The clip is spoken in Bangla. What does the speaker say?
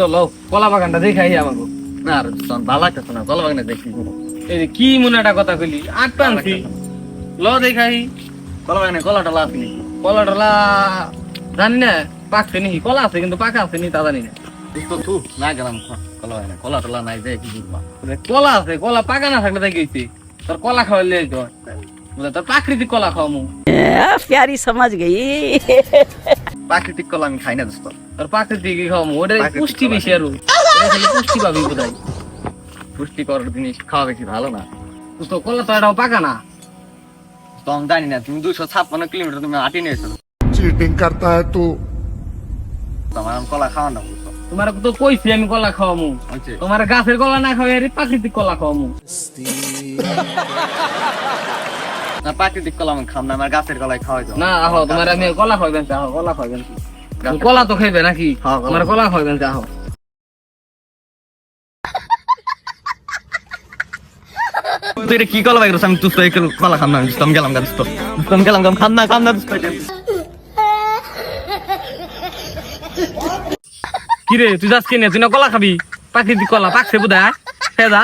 চলো কলা বাগানটা দেখাই আমাকে না আর ভালো লাগতেছে না কলা বাগানটা দেখি। এই যে কি মনে একটা কথা কইলি আট পানছি ল দেখাই। কলা বাগানে কলা টলা আছে নাকি কলা টলা জানি না পাকছে নাকি কলা আছে কিন্তু পাকা আছে নি তা জানি না। না গেলাম কলা বাগানে। কলা টলা নাই যে কি কলা আছে কলা পাকা না থাকলে তাই গেছি তোর কলা খাওয়ালে তোর তোর প্রাকৃতিক কলা খাওয়া প্যারি সমাজ গেই। প্রাকৃতিক কল আমি খাই না দোস্ত। আর প্রাকৃতিক খাওয়াবো? পুষ্টি বেশি আর। পুষ্টি পাবি বোধহয়। পুষ্টিকর জিনিস খাওয়া বেশি ভালো না। দোস্ত কলা তো এটাও পাকা না। তো আমি জানি না তুমি দুশো ছাপ্পান্ন কিলোমিটার তুমি আটি নিয়েছো। চিটিং করতা হ্যাঁ তো। তোমার কলা খাওয়া না তোমার তো কইছি আমি কলা খাওয়ামু। আচ্ছা। তোমার গাছের কলা না খাওয়াই প্রাকৃতিক কলা খাওয়ামু। না প্রাকৃতিক কলা আমি খাম না আমার গাছের কলাই খাওয়াই দাও। না আহো তোমার আমি কলা খাওয়াবেন আহো কলা খাওয়াবেন কলা তো খাইবে নাকি? হ্যাঁ, কলা। তোমার কলা খাওয়াবেন আহো। তুই কি কলা বাইর আমি তুই তো কলা খাম না আমি গেলাম গা দোস্ত। আমি গেলাম গা খাম না খাম না কিরে তুই যাস কিনে? তুই না কলা খাবি? প্রাকৃতিক কলা পাকছে বোধ হয় যা।